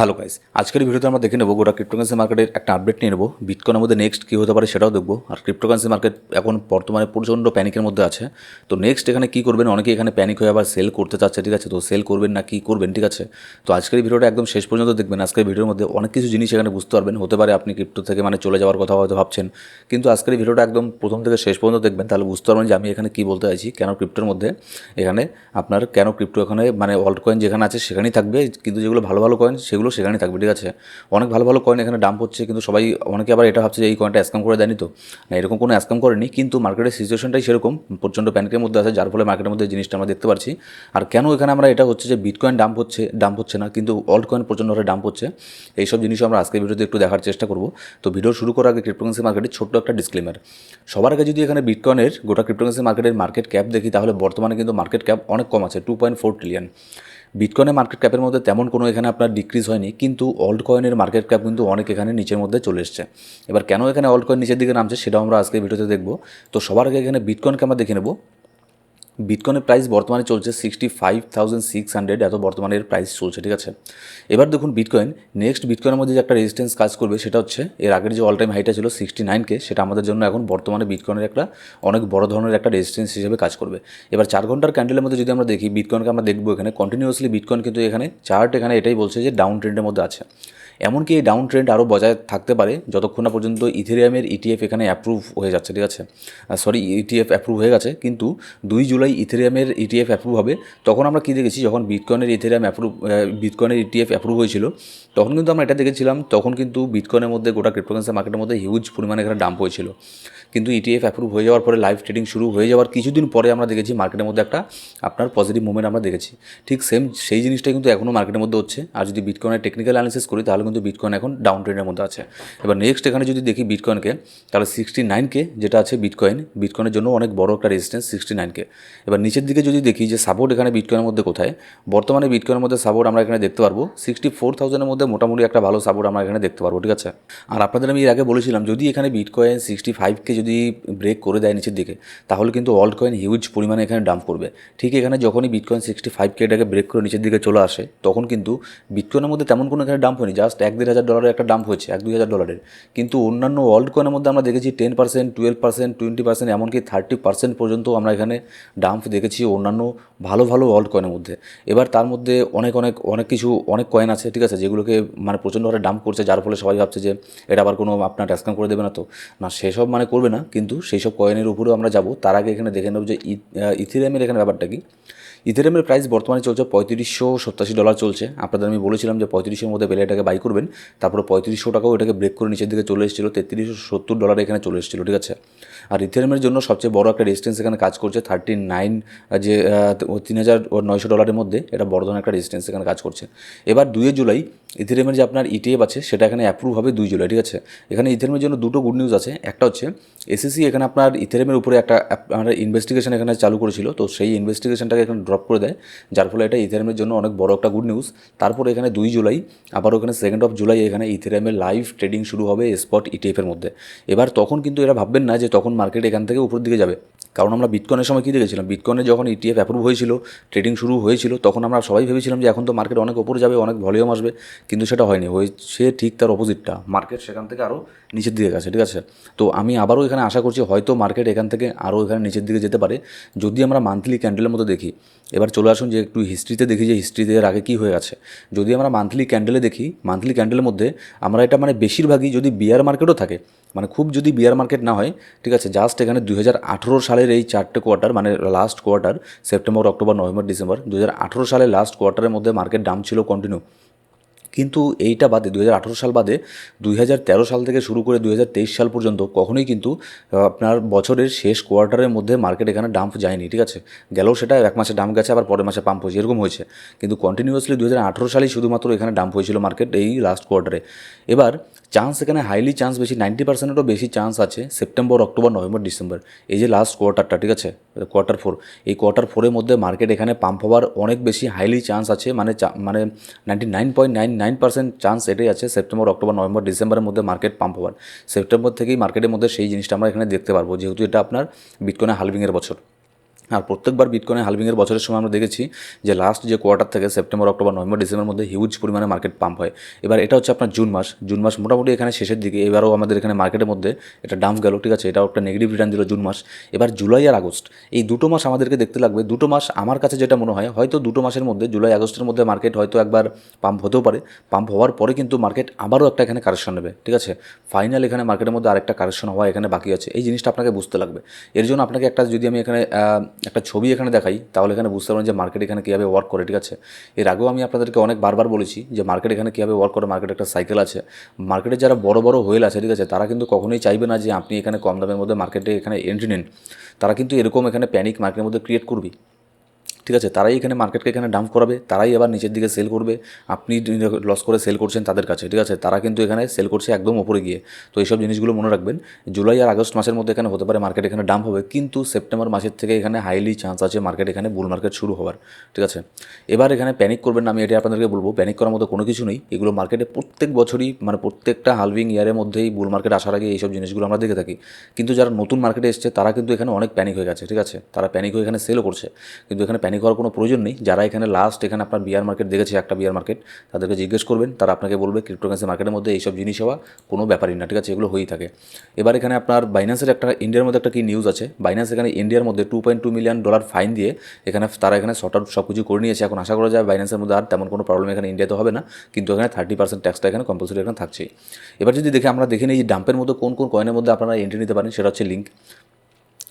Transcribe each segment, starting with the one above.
Hello guys আজকের ভিডিওতে আমরা দেখে নেব গোটা ক্রিপ্টোকারেন্সি মার্কেটের একটা আপডেট নিয়ে নেব। বিটকয়েনের মধ্যে নেক্সট কী হতে পারে সেটাও দেখব। আর ক্রিপ্টোকারেন্সি মার্কেট এখন বর্তমানে প্রচণ্ড প্যানিকের মধ্যে আছে। তো নেক্সট এখানে কী করবেন? অনেকে এখানে প্যানিক হয়ে আবার সেল করতে চাচ্ছে, ঠিক আছে? তো সেল করবেন না, কী করবেন, ঠিক আছে? তো আজকের ভিডিওটা একদম শেষ পর্যন্ত দেখবেন। আজকের ভিডিওর মধ্যে অনেক কিছু জিনিস এখানে বুঝতে পারবেন। হতে পারে আপনি ক্রিপ্টো থেকে মানে চলে যাওয়ার কথা হয়তো ভাবছেন। কিন্তু আজকের ভিডিওটা একদম প্রথম থেকে শেষ পর্যন্ত দেখবেন। তাহলে বুঝতে পারবেন যে আমি এখানে কী বলতে চাইছি, কেন ক্রিপ্টোর মধ্যে এখানে আপনার কেন ক্রিপ্টো এখানে মানে অল্ট কয়েন যেখানে আছে সেখানেই থাকবে। কিন্তু যেগুলো ভালো ভালো কয়েন সেগুলো সেখানেই থাকবে, ঠিক আছে? অনেক ভালো ভালো কয়েন এখানে ডাম্প হচ্ছে, কিন্তু সবাই, অনেকে আবার এটা ভাবছে যে এই কয়েনটা স্ক্যাম করে দেয়নি তো। না, এরকম কোনো স্ক্যাম করেনি, কিন্তু মার্কেটের সিচুয়েশনটাই সেরকম, প্রচণ্ড প্যানিকের মধ্যে আছে, যার ফলে মার্কেটের মধ্যে জিনিসটা আমরা দেখতে পাচ্ছি আর কেন এখানে আমরা এটা হচ্ছে যে বিটকয়েন ডাম্প হচ্ছে ডাম্প হচ্ছে না, কিন্তু অল্ট কয়েন প্রচণ্ড হারে ডাম্প হচ্ছে, এইসব জিনিসও আমরা আজকের ভিডিওতে একটু দেখার চেষ্টা করব। তো ভিডিও শুরু করার আগে ক্রিপ্টোকারেন্সি মার্কেটের ছোট্ট একটা ডিসক্লেমার সবার আগে যদি এখানে বিটকয়েনের গোটা ক্রিপ্টোকারেন্সি মার্কেটের মার্কেট ক্যাপ দেখি, তাহলে বর্তমানে কিন্তু মার্কেট ক্যাপ অনেক কম আছে টু পয়েন্ট ফোর ট্রিলিয়ন বিটকয়েনের মার্কেট ক্যাপের মধ্যে তেমন কোনো এখানে আপনার ডিক্রিজ হয়নি, কিন্তু অল্ড কয়েনের মার্কেট ক্যাপ কিন্তু অনেক এখানে নিচের মধ্যে চলে এসছে। এবার কেন এখানে অল্ড কয়েন নিচের দিকে নামছে সেটাও আমরা আজকে ভিডিওতে দেখব। তো সবার আগে এখানে বিটকয়েনকে আমরা দেখে নেব। বিটকয়েনের প্রাইস বর্তমানে চলছে sixty five thousand six hundred এত বর্তমানে এর প্রাইস চলছে, ঠিক আছে? এবার দেখুন বিটকয়েন নেক্সট বিটকয়েনের মধ্যে যে একটা রেজিস্ট্যান্স কাজ করবে সেটা হচ্ছে, এর আগের যে অল টাইম হাইটা ছিল সিক্সটি নাইনকে সেটা আমাদের জন্য এখন বর্তমানে বিটকয়েনের একটা অনেক বড় ধরনের একটা রেজিস্ট্যান্স হিসেবে কাজ করবে। এবার চার ঘণ্টার ক্যান্ডেলের মধ্যে যদি আমরা দেখি বিটকয়েনকে আমরা দেখব এখানে কন্টিনিউয়াসলি বিটকয়েন কিন্তু এখানে চার্ট এখানে এটাই বলছে যে ডাউন ট্রেন্ডের মধ্যে আছে। এমনকি এই ডাউন ট্রেন্ড আরও বজায় থাকতে পারে যতক্ষণ না পর্যন্ত ইথেরিয়ামের ইটিএফ এখানে অ্যাপ্রুভ হয়ে যাচ্ছে, ঠিক আছে? সরি ইটিএফ অ্যাপ্রুভ হয়ে গেছে, কিন্তু দুই জুলাই ইথেরিয়ামের ইটিএফ অ্যাপ্রুভ হবে, তখন আমরা কী দেখেছি? যখন বিটকয়েনের ইথেরিয়াম অ্যাপ্রুভ বিটকয়েনের ইটিএফ অ্যাপ্রুভ হয়েছিল, তখন কিন্তু আমরা এটা দেখেছিলাম, তখন কিন্তু বিটকয়েনের মধ্যে গোটা ক্রিপ্টোকারেন্সি মার্কেটের মধ্যে হিউজ পরিমাণে এখানে ডাম্প হয়েছিল। কিন্তু ইটিএফ অ্যাপ্রুভ হয়ে যাওয়ার পরে লাইভ ট্রেডিং শুরু হয়ে যাওয়ার কিছুদিন পরে আমরা দেখেছি মার্কেটের মধ্যে একটা আপনার পজিটিভ মুভমেন্ট আমরা দেখেছি। ঠিক সেম সেই জিনিসটাই কিন্তু এখনও মার্কেটের মধ্যে হচ্ছে। আর যদি বিটকয়েনের টেকনিক্যাল অ্যানালিসিস করি, তাহলে কিন্তু বিটকয়েন এখন ডাউন ট্রেন্ডের মধ্যে আছে। এবার নেক্সট এখানে যদি দেখি বিটকয়েনকে তাহলে সিক্সটি নাইনকে যেটা আছে বিটকয়েন বিটকয়েনের জন্য অনেক বড় একটা রেজিস্ট্যান্স সিক্সটি নাইনকে এবার নিচের দিকে যদি দেখি যে সাপোর্ট এখানে বিটকয়েনের মধ্যে কোথায়, বর্তমানে বিটকয়েনের মধ্যে সাপোর্ট আমরা এখানে দেখতে পারব। সিক্সটি ফোর থাউজেন্ডের মধ্যে মোটামুটি একটা ভালো সাপোর্ট আমরা এখানে দেখতে পারব, ঠিক আছে? আর আপনাদের আমি এর আগে বলেছিলাম, যদি এখানে বিটকয়েন সিক্সটি ফাইভকে যদি ব্রেক করে দেয় নিচের দিকে, তাহলে কিন্তু অল্ট কয়েন হিউজ পরিমাণে এখানে ডাম্প করবে। ঠিক এখানে যখনই বিটকয়েন সিক্সটি ফাইভ কে এটাকে ব্রেক করে নিচের দিকে চলে আসে, তখন কিন্তু বিটকয়েনের মধ্যে তেমন কোনো এখানে ডাম্প হয়নি জাস্ট এক দেড় হাজার ডলারের একটা ডাম্প হয়েছে, এক দুই হাজার ডলারের কিন্তু অন্যান্য অল্ট কয়েনের মধ্যে আমরা দেখেছি ten percent twelve percent twenty percent এমনকি থার্টি পার্সেন্ট পর্যন্ত আমরা এখানে ডাম্প দেখেছি অন্যান্য ভালো ভালো অল্ট কয়েনের মধ্যে। এবার তার মধ্যে অনেক অনেক অনেক কিছু, অনেক কয়েন আছে, ঠিক আছে, যেগুলোকে মানে প্রচণ্ড হারে ডাম্প করছে, যার ফলে সবাই ভাবছে যে এটা আবার কোনো আপনার ট্যাক্সকাম করে দেবে না তো। না, সেসব মানে করবে না, কিন্তু সেই সব কয়েনের উপরেও আমরা যাব। তার আগে এখানে দেখে নেব যে ইথিরিয়ামের এখানে ব্যাপারটা কি। ইথেরিয়ামের প্রাইস বর্তমানে চলছে পঁয়ত্রিশশো সত্তাশি ডলার চলছে। আপনাদের আমি বলেছিলাম যে পঁয়ত্রিশের মধ্যে পেলে এটাকে বাই করবেন, তারপরে পঁয়ত্রিশশো টাকাও এটাকে ব্রেক করে নিচের দিকে চলে এসেছিল, তেত্রিশশো সত্তর ডলার এখানে চলে এসেছিল, ঠিক আছে? আর ইথেরিয়ামের জন্য সবচেয়ে বড় একটা রেজিস্ট্যান্স এখানে কাজ করছে থার্টি নাইন যে তিন হাজার নয়শো ডলারের মধ্যে এটা বড় ধরনের একটা রেজিস্ট্যান্স এখানে কাজ করছে। এবার দুয়ে জুলাই ইথেরিয়ামের যে আপনার ইটিএফ আছে, সেটা এখানে অ্যাপ্রুভ হবে দুই জুলাই, ঠিক আছে? এখানে ইথেরিয়ামের জন্য দুটো গুড নিউজ আছে। একটা হচ্ছে এসএসসি এখানে আপনার ইথেরিয়ামের উপরে একটা আপনার ইনভেস্টিগেশন এখানে চালু করেছিল, তো সেই ইনভেস্টিগেশনটাকে এখানে ড্রপ করে দেয়, যার ফলে এটা ইথেরিয়ামের জন্য অনেক বড় একটা গুড নিউজ তারপর এখানে দুই জুলাই আবার ওখানে সেকেন্ড অফ জুলাই, এখানে ইথেরিয়ামের লাইভ ট্রেডিং শুরু হবে স্পট ইটিএফের মধ্যে। এবার তখন কিন্তু এরা ভাববেন না যে তখন মার্কেট এখান থেকে উপর দিকে যাবে। কারণ আমরা বিটকয়েনের সময় কী দেখেছিলাম? বিটকয়েনে যখন ইটিএফ অ্যাপ্রুভ হয়েছিল ট্রেডিং শুরু হয়েছিল, তখন আমরা সবাই ভেবেছিলাম যে এখন তো মার্কেট অনেক ওপরে যাবে, অনেক ভলিউম আসবে, কিন্তু সেটা হয়নি। হয়েছে ঠিক তার অপোজিটটা মার্কেট সেখান থেকে আরও নিচের দিকে গেছে, ঠিক আছে? তো আমি আবারও এখানে আশা করছি হয়তো মার্কেট এখান থেকে আরও এখানে নিচের দিকে যেতে পারে। যদি আমরা মান্থলি ক্যান্ডেলের মতো দেখি, এবার চলে আসুন যে একটু হিস্ট্রিতে দেখি যে হিস্ট্রিতে এর আগে কী হয়ে গেছে। যদি আমরা মান্থলি ক্যান্ডেলে দেখি মান্থলি ক্যান্ডেলের মধ্যে আমরা এটা মানে বেশিরভাগই যদি বিয়ার মার্কেটও থাকে মানে খুব যদি বিয়ার মার্কেট না হয়, ঠিক আছে? জাস্ট এখানে দুই আঠেরো সালের এই চারটে কোয়ার্টার মানে last quarter September October November December দু হাজার আঠেরো সালের লাস্ট কোয়ার্টারের মধ্যে মার্কেট ডাম ছিল কন্টিনিউ কিন্তু এইটা বাদে দুই হাজার আঠেরো সাল বাদে দুই হাজার তেরো সাল থেকে শুরু করে দুই হাজার তেইশ সাল পর্যন্ত কখনোই কিন্তু আপনার বছরের শেষ কোয়ার্টারের মধ্যে মার্কেট এখানে ডাম্প যায়নি, ঠিক আছে? গেলেও সেটা এক মাসে ডাম্প গেছে, আবার পরের মাসে পাম্প হয়েছে, এরকম হয়েছে। কিন্তু কন্টিনিউয়াসলি দু সালেই শুধুমাত্র এখানে ডাম্প হয়েছিল মার্কেট এই লাস্ট কোয়ার্টারে এবার চান্স এখানে হাইলি চান্স বেশি নাইনটি পার্সেন্টেরও বেশি চান্স আছে সেপ্টেম্বর অক্টোবর নভেম্বর ডিসেম্বর এই যে লাস্ট কোয়ার্টারটা ঠিক আছে? কোয়ার্টার ফোর এই কোয়ার্টার ফোরের মধ্যে মার্কেট এখানে পাম্প হওয়ার অনেক বেশি হাইলি চান্স আছে। মানে মানে ninety nine point nine nine percent chance এটাই আছে সেপ্টেম্বর অক্টোবর নভেম্বর ডিসেম্বরের মধ্যে মার্কেট পাম্প হওয়ার। সেপ্টেম্বর থেকেই মার্কেটের মধ্যে সেই জিনিসটা আমরা এখানে দেখতে পারব। যেহেতু এটা আপনার বিটকয়েনের হালভিংয়ের বছর। আর প্রত্যেকবার বিটকয়েনের হালভিংয়ের বছরের সময় আমরা দেখেছি যে লাস্ট যে কোয়ার্টার থেকে সেপ্টেম্বর অক্টোবর নভেম্বর ডিসেম্বর মধ্যে হিউজ পরিমাণে মার্কেট পাম্প হয়। এবার এটা হচ্ছে আপনার জুন মাস। জুন মাস মোটামুটি এখানে শেষের দিকে, এবারও আমাদের এখানে মার্কেটের মধ্যে এটা ডাম্প গেল, ঠিক আছে? এটাও একটা নেগেটিভ রিটার্ন দিল জুন মাস। এবার জুলাই আর আগস্ট এই দুটো মাস আমাদেরকে দেখতে লাগবে। দুটো মাস আমার কাছে যেটা মনে হয়, হয়তো দুটো মাসের মধ্যে জুলাই আগস্টের মধ্যে মার্কেট হয়তো একবার পাম্প হতেও পারে। পাম্প হওয়ার পরে কিন্তু মার্কেট আবারও একটা এখানে কারেকশন নেবে, ঠিক আছে? ফাইনাল এখানে মার্কেটের মধ্যে আরেকটা কারেকশন হওয়া এখানে বাকি আছে। এই জিনিসটা আপনাকে বুঝতে লাগবে। এর জন্য আপনাকে একটা যদি আমি এখানে একটা ছবি এখানে দেখাই, তাহলে এখানে বুঝতে পারবেন যে মার্কেট এখানে কীভাবে ওয়ার্ক করে, ঠিক আছে? এর আগেও আমি আপনাদেরকে অনেক বারবার বলেছি যে মার্কেট এখানে কীভাবে ওয়ার্ক করে মার্কেট একটা সাইকেল আছে। মার্কেটে যারা বড় বড় হোয়েল আছে, ঠিক আছে, তারা কিন্তু কখনোই চাইবে না যে আপনি এখানে কম দামের মধ্যে মার্কেটে এখানে এন্ট্রি নেন। তারা কিন্তু এরকম এখানে প্যানিক মার্কেটের মধ্যে ক্রিয়েট করবে ঠিক আছে, তারাই এখানে মার্কেটকে এখানে ডাম্প করাবে, তারাই আবার নিচের দিকে সেল করবে। আপনি লস করে সেল করছেন তাদের কাছে, ঠিক আছে? তারা কিন্তু এখানে সেল করছে একদম ওপরে গিয়ে। তো এইসব জিনিসগুলো মনে রাখবেন, জুলাই আর আগস্ট মাসের মধ্যে এখানে হতে পারে মার্কেট এখানে ডাম্প হবে, কিন্তু সেপ্টেম্বর মাসের থেকে এখানে হাইলি চান্স আছে মার্কেট এখানে বুল মার্কেট শুরু হওয়ার, ঠিক আছে? এবার এখানে প্যানিক করবেন না, আমি এটা আপনাদেরকে বলব প্যানিক করার মতো কোনো কিছু নেই। এগুলো মার্কেটে প্রত্যেক বছরই মানে প্রত্যেকটা হালভিং ইয়ারের মধ্যেই বুল মার্কেট আসার আগে এইসব জিনিসগুলো আমরা দেখে থাকি। কিন্তু যারা নতুন মার্কেটে এসছে, তারা কিন্তু এখানে অনেক প্যানিক হয়ে গেছে, ঠিক আছে? তারা প্যানিক হয়ে এখানে সেলও করছে, কিন্তু এখানে প্যানিক হওয়ার কোনো প্রয়োজন নেই। যারা এখানে লাস্ট এখানে আপনার বিয়ার মার্কেট দেখেছে, একটা বিয়ার মার্কেট তাদেরকে জিজ্ঞেস করবেন, তারা আপনাকে বলবে ক্রিপ্টোকারেন্সি মার্কেটের মধ্যে এইসব জিনিস হওয়া কোনো ব্যাপারই না, ঠিক আছে? এগুলো হয়েই থাকে। এবার এখানে আপনার বাইন্যান্সের একটা ইন্ডিয়ার মধ্যে একটা কি নিউজ আছে? বাইন্যান্স এখানে ইন্ডিয়ার মধ্যে two point two million dollar fine দিয়ে এখানে তারা এখানে শর্ট আউট সব কিছু করে নিয়েছে। এখন আশা করা যায় বাইন্যান্সের মধ্যে আর তেমন কোনো প্রবলেম এখানে ইন্ডিয়াতে হবে না, কিন্তু এখানে থার্টি পার্সেন্ট ট্যাক্সটা এখানে কম্পালসরি এখানে থাকছেই। এবার যদি দেখে, আমরা দেখে নিই যে ডাম্পের মধ্যে কোন কোন কয়েনের মধ্যে আপনারা এন্ট্রি নিতে পারেন, সেটা হচ্ছে লিঙ্ক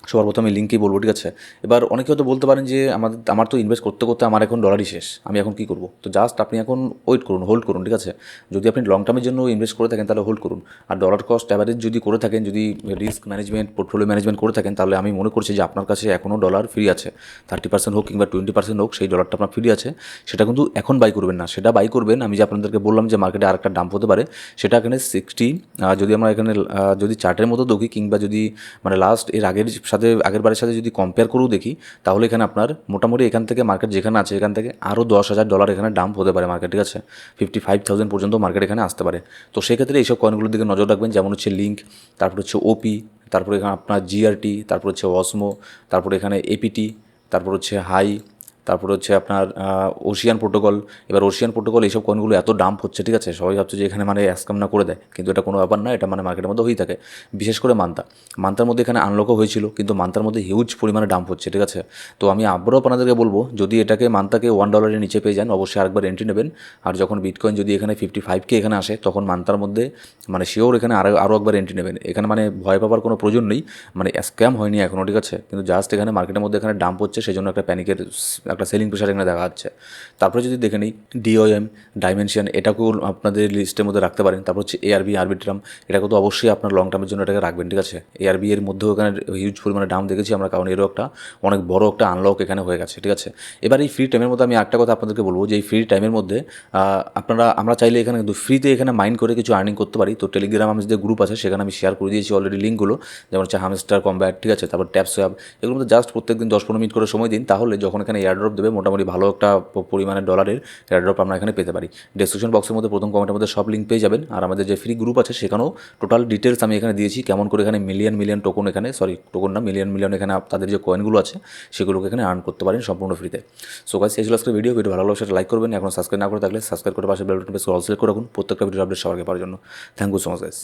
সবার প্রথমে লিঙ্কেই বলব, ঠিক আছে? এবার অনেকে হয়তো বলতে পারেন যে আমাদের, আমার তো ইনভেস্ট করতে করতে আমার এখন ডলারই শেষ, আমি এখন কী করব? তো জাস্ট আপনি এখন ওয়েট করুন হোল্ড করুন, ঠিক আছে? যদি আপনি লং টার্মের জন্য ইনভেস্ট করে থাকেন, তাহলে হোল্ড করুন। আর ডলার কস্ট অ্যাভারেজ যদি করে থাকেন, যদি রিস্ক ম্যানেজমেন্ট পোর্টফোলিও ম্যানেজমেন্ট করে থাকেন, তাহলে আমি মনে করছি যে আপনার কাছে এখনও ডলার ফ্রি আছে। থার্টি পার্সেন্ট হোক কিংবা টোয়েন্টি পার্সেন্ট হোক, সেই ডলারটা আপনার ফ্রি আছে। সেটা কিন্তু এখন বাই করবেন না। সেটা বাই করবেন, আমি যে আপনাদেরকে বললাম যে মার্কেটে আরেকটা ডাম্প হতে পারে, সেটা এখানে সিক্সটি যদি আমরা এখানে যদি চার্টের মতো দেখি কিংবা যদি মানে লাস্ট এর আগের সাথে, আগের বারের সাথে যদি কম্পেয়ার করেও দেখি, তাহলে এখানে আপনার মোটামুটি এখান থেকে মার্কেট যেখানে আছে এখান থেকে আরও দশ হাজার ডলার এখানে ডাম্প হতে পারে মার্কেট ঠিক আছে? ফিফটি ফাইভ থাউজেন্ড পর্যন্ত মার্কেট এখানে আসতে পারে। তো সেক্ষেত্রে এইসব কয়েনগুলোর দিকে নজর রাখবেন, যেমন হচ্ছে লিঙ্ক তারপর হচ্ছে ওপি তারপরে এখানে আপনার জিআরটি তারপর হচ্ছে অসমো তারপর এখানে এপিটি তারপর হচ্ছে হাই তারপর হচ্ছে আপনার ওশিয়ান প্রোটোকল এবার ওশিয়ান প্রোটোকল এইসব কয়েনগুলো এত ডাম্প হচ্ছে, ঠিক আছে? সবাই ভাবছে যে এখানে মানে স্ক্যাম না করে দেয়। কিন্তু এটা কোনো ব্যাপার না, এটা মানে মার্কেটের মধ্যে হয়েই থাকে। বিশেষ করে মান্তা মান্তার মধ্যে এখানে আনলকও হয়েছিল, কিন্তু মান্তার মধ্যে হিউজ পরিমাণে ডাম্প হচ্ছে, ঠিক আছে? তো আমি আবারও আপনাদেরকে বলব, যদি এটাকে মান্তাকে ওয়ান ডলারের নিচে পেয়ে যান, অবশ্যই আরেকবার এন্ট্রি নেবেন। আর যখন বিটকয়েন যদি এখানে ফিফটি ফাইভকে এখানে আসে, তখন মান্তার মধ্যে মানে শিওর এখানে আরও আরও একবার এন্ট্রি নেবেন। এখানে মানে ভয় পাওয়ার কোনো প্রয়োজন নেই। মানে স্ক্যাম হয়নি এখনও ঠিক আছে? কিন্তু জাস্ট এখানে মার্কেটের মধ্যে এখানে ডাম্প হচ্ছে সেই জন্য একটা প্যানিকের একটা সেলিং প্রেশার এখানে দেখা যাচ্ছে। তারপরে যদি দেখে নিই ডিওএম ডাইমেনশন এটাকেও আপনাদের লিস্টের মধ্যে রাখতে পারেন। তারপর হচ্ছে এআরবি আরবিট্রাম এটাকে তো অবশ্যই আপনার লং টার্মের জন্য এটাকে রাখবেন, ঠিক আছে? এআরবি এর মধ্যেও এখানে হিউজ পরিমাণে দাম দেখেছি আমরা, কারণ এরও একটা অনেক বড় একটা আনলক এখানে হয়ে গেছে, ঠিক আছে? এবার এই ফ্রি টাইমের মধ্যে আমি একটা কথা আপনাদেরকে বলব যে, এই ফ্রি টাইমের মধ্যে আপনারা, আমরা চাইলে এখানে কিন্তু ফ্রিতে এখানে মাইন্ড করে কিছু আর্নিং করতে পারি। তো টেলিগ্রাম আমাদের যে গ্রুপ আছে, সেখানে আমি শেয়ার করে দিয়েছি অলরেডি লিঙ্কগুলো যেমন হচ্ছে হামস্টার কম্ব্যাট ঠিক আছে? তারপর ট্যাপ সোয়াব এগুলোর মধ্যে জাস্ট প্রত্যেকদিন দশ পনেরো মিনিট করে সময় দিন। তাহলে যখন এখানে এয়ারড্রপ দেবে, মোটামুটি ভালো একটা পরিমাণে ডলারের এয়ারড্রপ আমরা এখানে পেতে পারি। ডেসক্রিপশন বক্সের মধ্যে প্রথম কমেন্টের মধ্যে সব লিঙ্ক পেয়ে যাবেন। আর আমাদের যে ফ্রি গ্রুপ আছে, সেখানেও টোটাল ডিটেলস আমি এখানে দিয়েছি। কেমন করে এখানে মিলিয়ন মিলিয়ন টোকন এখানে সরি টোকন না মিলিয়ন মিলিয়ন এখানে তাদের যে কয়েনগুলো আছে, সেগুলোকে এখানে আর্ন করতে পারেন সম্পূর্ণ ফ্রিতে সো গাইস এই ছিল আজকের ভিডিও ভিডিও ভালো লাগলে সেটা লাইক করবেন। এখন সাবস্ক্রাইব না করে থাকলে সাবস্ক্রাইব করে পাশে bell button press all select করে রাখুন। প্রত্যেকটা ভিডিও আপডেট সবাইকে পাওয়ার জন্য। Thank you so much guys